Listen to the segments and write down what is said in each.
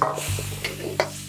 えっ?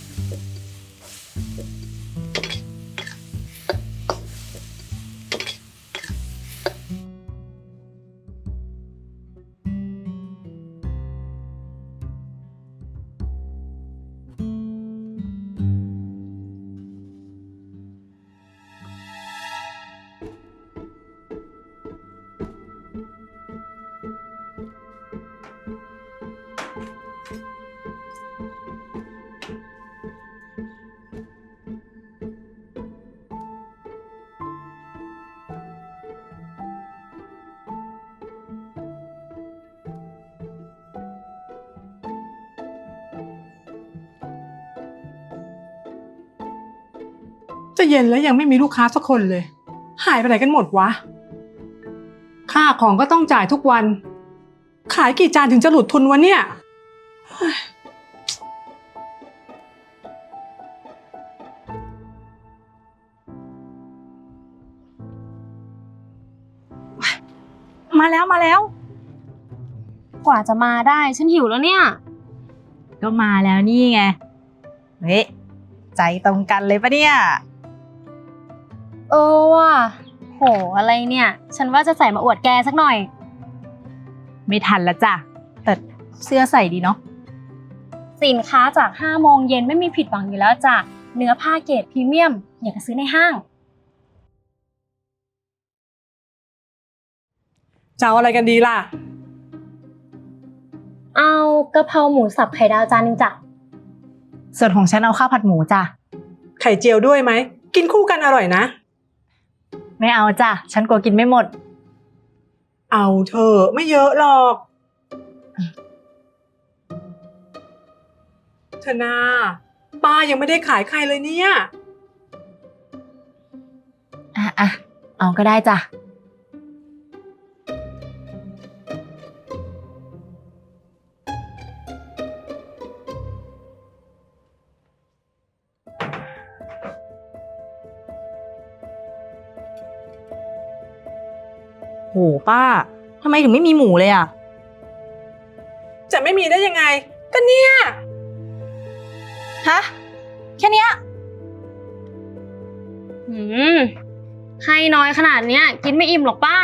จะเย็นแล้วยังไม่มีลูกค้าสักคนเลย หายไปไหนกันหมดวะ ค่าของก็ต้องจ่ายทุกวัน ขายกี่จานถึงจะหลุดทุนวะเนี่ยมาแล้วมาแล้ว กว่าจะมาได้ฉันหิวแล้วเนี่ย ก็มาแล้วนี่ไง เฮ้ยใจตรงกันเลยปะเนี่ย เออว่ะโหอะไรเนี่ย ฉันว่าจะใส่มาอวดแกสักหน่อย ไม่ทันละจ้ะ แต่เสื้อใส่ดีเนาะ สินค้าจาก5โมงเย็นไม่มีผิดหวังอยู่แล้วจ้ะ เนื้อผ้าเกรดพรีเมียม อยากจะซื้อในห้าง จะเอาอะไรกันดีล่ะ เอากะเพราหมูสับไข่ดาวจานหนึงจ้ะ ส่วนของฉันเอาข้าวผัดหมูจ้ะ ไข่เจียวด้วยไหม กินคู่กันอร่อยนะ ไม่เอาจ้ะ ฉันกลัวกินไม่หมด เอาเถอะไม่เยอะหรอกธนาป้ายังไม่ได้ขายใครเลยเนี่ย อะอะเอาก็ได้จ้ะ ป้าทำไมถึงไม่มีหมูเลยอะ จะไม่มีได้ยังไง ก็เนี่ย ฮะ แค่เนี้ยหืมให้น้อยขนาดเนี้ย กินไม่อิ่มหรอกป้า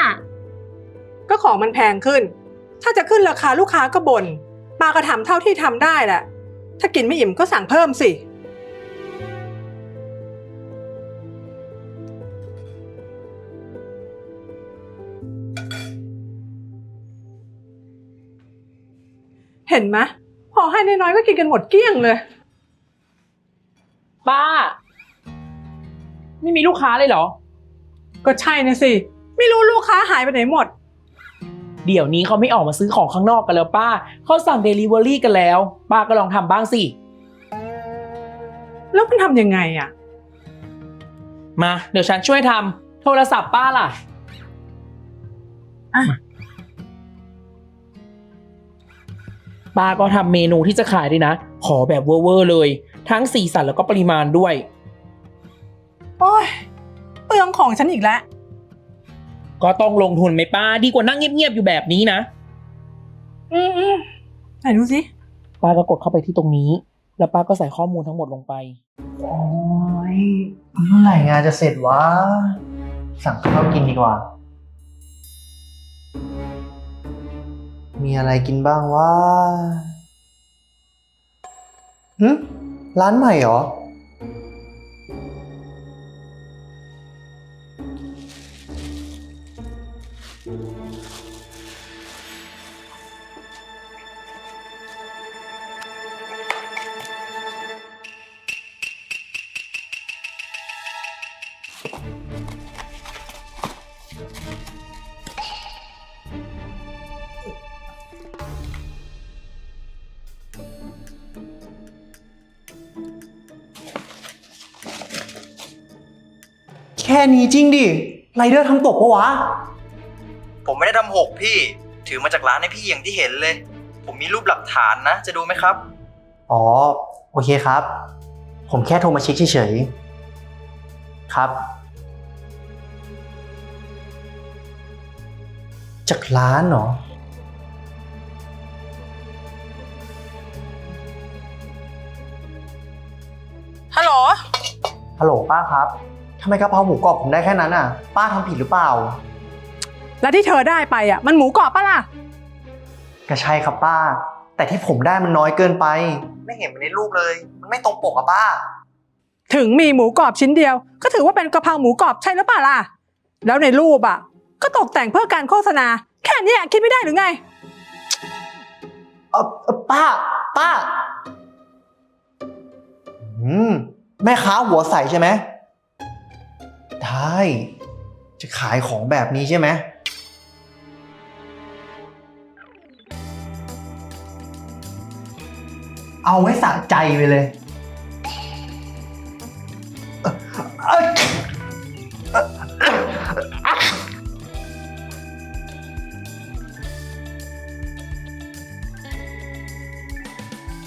ก็ของมันแพงขึ้น ถ้าจะขึ้นราคาลูกค้าก็บน่นป้าก็ทำเท่าที่ทำได้แหละ ถ้ากินไม่อิ่มก็สั่งเพิ่มสิ เห็นไหมพอให้น้อยๆก็กินกันหมดเกลี้ยงเลย ป้า ไม่มีลูกค้าเลยเหรอ ก็ใช่นะสิ ไม่รู้ลูกค้าหายไปไหนหมด เดี๋ยวนี้เขาไม่ออกมาซื้อของข้างนอกกันแล้วป้า เขาสั่งเดลิเวอรี่กันแล้ว ป้าก็ลองทำบ้างสิ แล้วมันทำยังไงอะมา เดี๋ยวฉันช่วยทำโทรศัพท์ป้าล่ะ อะ มา ป้าก็ทำเมนูที่จะขายด้วยนะ ขอแบบเวอร์ๆเลย ทั้งสีสันแล้วก็ปริมาณด้วย โอ้ยเปลืองของฉันอีกแล้ว ก็ต้องลงทุนไหมป้าดีกว่านั่งเงียบๆอยู่แบบนี้นะ อืมอืมไหนดูสิป้าก็กดเข้าไปที่ตรงนี้ แล้วป้าก็ใส่ข้อมูลทั้งหมดลงไป โอ้ยเมื่อไหร่งานจะเสร็จวะ สั่งข้าวกินดีกว่า มีอะไรกินบ้างวะหึร้านใหม่เหรอ แค่นี้จริงดิไรเดอร์ทำตกปะวะ ผมไม่ได้ทำหกพี่ ถือมาจากร้านให้พี่อย่างที่เห็นเลย ผมมีรูปหลักฐานนะ จะดูไหมครับ อ๋อ โอเคครับ ผมแค่โทรมาเช็คเฉยๆ ครับ จากร้านเหรอ ฮัลโหล ฮัลโหลป้าครับ ทำไมกะเพราหมูกรอบผมได้แค่นั้นอะ ป้าทำผิดหรือเปล่า แล้วที่เธอได้ไปอะ มันหมูกรอบปะล่ะ ก็ใช่ครับป้า แต่ที่ผมได้มันน้อยเกินไป ไม่เห็นมันในรูปเลย มันไม่ตรงปกอะป้า ถึงมีหมูกรอบชิ้นเดียว ก็ถือว่าเป็นกะเพราหมูกรอบใช่หรือเปล่าล่ะ แล้วในรูปอะ ก็ตกแต่งเพื่อการโฆษณา แค่เนี้ยคิดไม่ได้หรือไง เออเออป้า ป้า อืม แม่ค้าหัวใสใช่ไหม ได้ จะขายของแบบนี้ใช่ไหม เอาไว้สะใจไปเลยเอ่อเอ่อเอ่อเอ่อ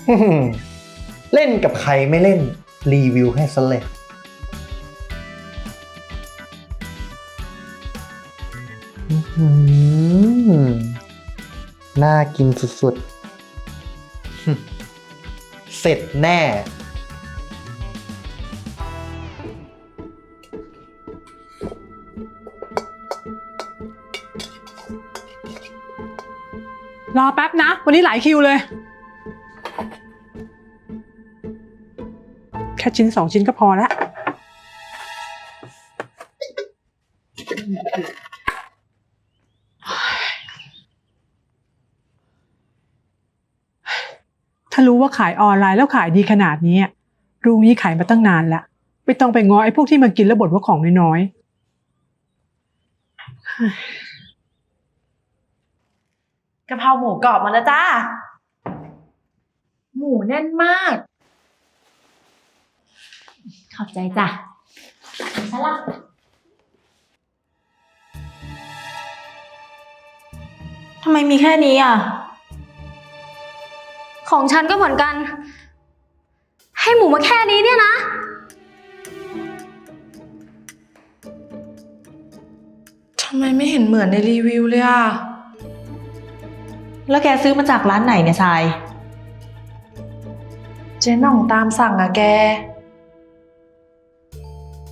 อืมเล่นกับใครไม่เล่นรีวิวให้ซะเลย น่ากินสุดๆ เสร็จแน่ รอแป๊บนะ วันนี้หลายคิวเลย แค่ชิ้นสองชิ้นก็พอแล้ว ว่าขายออนไลน์แล้วขายดีขนาดนี้อะรู้งี้ขายมาตั้งนานแล้วไม่ต้องไปง้อไอ้พวกที่มากินแล้วบ่นว่าของน้อยกะเพราหมูกรอบมาแล้วจ้า หมูแน่นมาก ขอบใจจ้ะสลับทำไมมีแค่นี้อะ ของฉันก็เหมือนกัน ให้หมูมาแค่นี้เนี่ยนะ ทำไมไม่เห็นเหมือนในรีวิวเลยอะ แล้วแกซื้อมาจากร้านไหนเนี่ยทราย เจ๊หน่องตามสั่งอะแก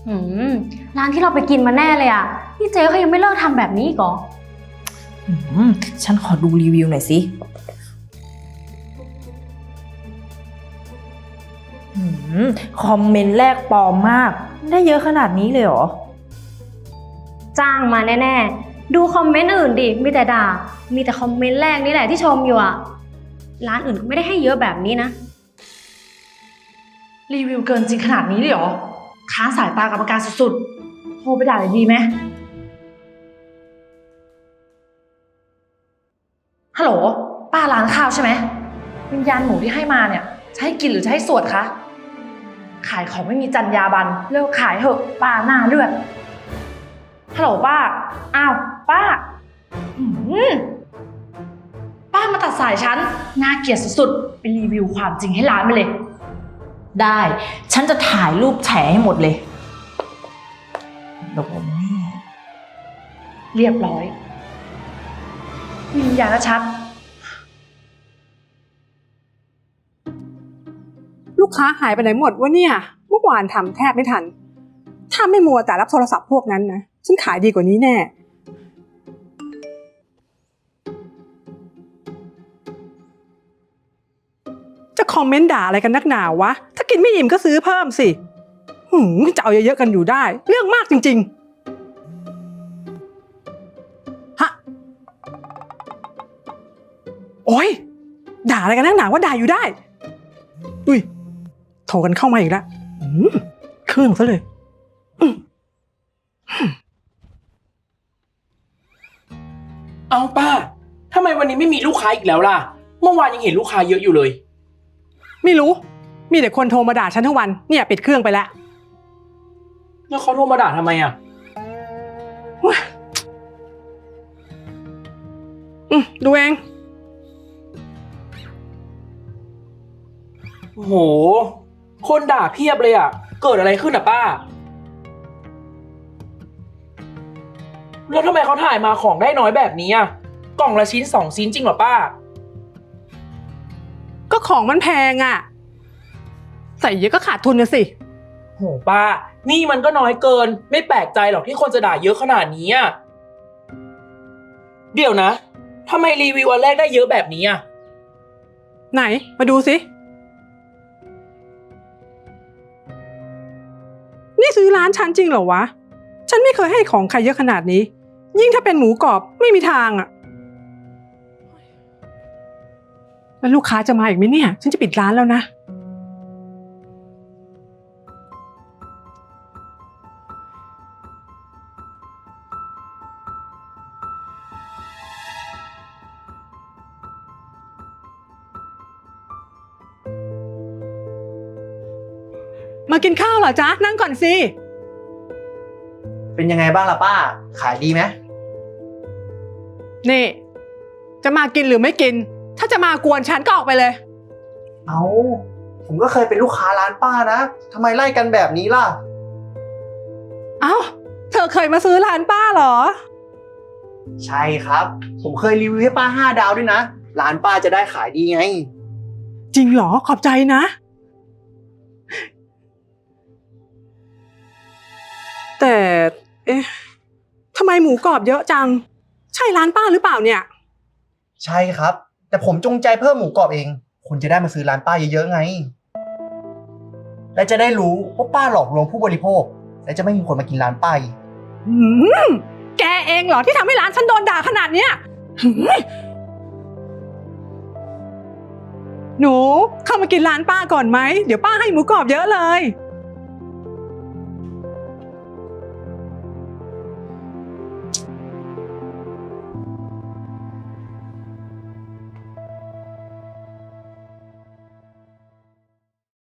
หืม ร้านที่เราไปกินมาแน่เลยอะ นี่เจ๊เขายังไม่เลิกทำแบบนี้อีกเหรอ อืมฉันขอดูรีวิวหน่อยสิ คอมเมนต์แรกปลอมมาก ได้เยอะขนาดนี้เลยเหรอ จ้างมาแน่ๆ ดูคอมเมนต์อื่นดิ มีแต่ด่า มีแต่คอมเมนต์แรกนี่แหละที่ชมอยู่อะร้านอื่นก็ไม่ได้ให้เยอะแบบนี้นะ รีวิวเกินจริงขนาดนี้เลยเหรอ ค้านสายตากรรมการสุดๆ โทรไปด่าเลยดีไหมฮัลโหล ป้าร้านข้าวใช่ไหมวิญญาณหมูที่ให้มาเนี่ย จะให้กินหรือจะให้สวดคะ ขายของไม่มีจรรยาบรรณเลิกขายเถอะป้าหน้าเลือดฮัลโหลป้า อ้าว ป้าอืมป้ามาตัดสายฉัน น่าเกลียดสุดๆ ไปรีวิวความจริงให้ร้านไปเลย ได้ ฉันจะถ่ายรูปแฉให้หมดเลยโดนแน่ เรียบร้อยวิญญาณชัด ลูกค้าหายไปไหนหมดวะเนี่ย เมื่อวานทำแทบไม่ทัน ถ้าไม่มัวแต่รับโทรศัพท์พวกนั้นนะ ฉันขายดีกว่านี้แน่ จะคอมเมนต์ด่าอะไรกันนักหนาวะ ถ้ากินไม่อิ่มก็ซื้อเพิ่มสิหืมจะเอาเยอะๆกันอยู่ได้ เรื่องมากจริง ๆ ฮะ โอ้ยด่าอะไรกันนักหนาว่าด่าอยู่ได้ อุ้ย โทรกันเข้ามาอีกแล้วอืมเครื่องซะเลยเอาป้าทำไมวันนี้ไม่มีลูกค้าอีกแล้วล่ะ เมื่อวานยังเห็นลูกค้าเยอะอยู่เลย ไม่รู้ มีแต่คนโทรมาด่าฉันทั้งวัน เนี่ยปิดเครื่องไปแล้ว แล้วเขาโทรมาด่าทำไมอะอืมดูเองโอ้โห คนด่าเพียบเลยอะ เกิดอะไรขึ้นอะป้า แล้วทำไมเขาถ่ายมาของได้น้อยแบบนี้อะ กล่องละชิ้นสองชิ้นจริงเหรอป้า ก็ของมันแพงอะ่ะ ใส่เยอะก็ขาดทุนนะสิ โหป้า นี่มันก็น้อยเกิน ไม่แปลกใจหรอกที่คนจะด่าเยอะขนาดนี้อะเดี๋ยวนะทำไมรีวิววันแรกได้เยอะแบบนี้อะไหนมาดูสิ อร้านฉันจริงเหรอวะ ฉันไม่เคยให้ของใครเยอะขนาดนี้ ยิ่งถ้าเป็นหมูกรอบไม่มีทางอะแล้วลูกค้าจะมาอีกไหมเนี่ย ฉันจะปิดร้านแล้วนะ มากินข้าวเหรอจ๊ะ นั่งก่อนสิ เป็นยังไงบ้างล่ะป้า ขายดีไหมนี่ จะมากินหรือไม่กิน ถ้าจะมากวนฉันก็ออกไปเลย เอาผมก็เคยเป็นลูกค้าร้านป้านะทำไมไล่กันแบบนี้ล่ะ เอ้า เธอเคยมาซื้อร้านป้าเหรอ ใช่ครับ ผมเคยรีวิวให้ป้าห้าดาวด้วยนะ ร้านป้าจะได้ขายดีไง จริงเหรอขอบใจนะ แต่ เอ๊ะทำไมหมูกรอบเยอะจัง ใช่ร้านป้าหรือเปล่าเนี่ย ใช่ครับ แต่ผมจงใจเพิ่มหมูกรอบเองคนจะได้มาซื้อร้านป้าเยอะๆไง และจะได้รู้ว่าป้าหลอกลวงผู้บริโภค และจะไม่มีคนมากินร้านป้าอีกหืมแกเองเหรอที่ทำให้ร้านฉันโดนด่าขนาดเนี้ยหืมหนูเข้ามากินร้านป้าก่อนไหม เดี๋ยวป้าให้หมูกรอบเยอะเลย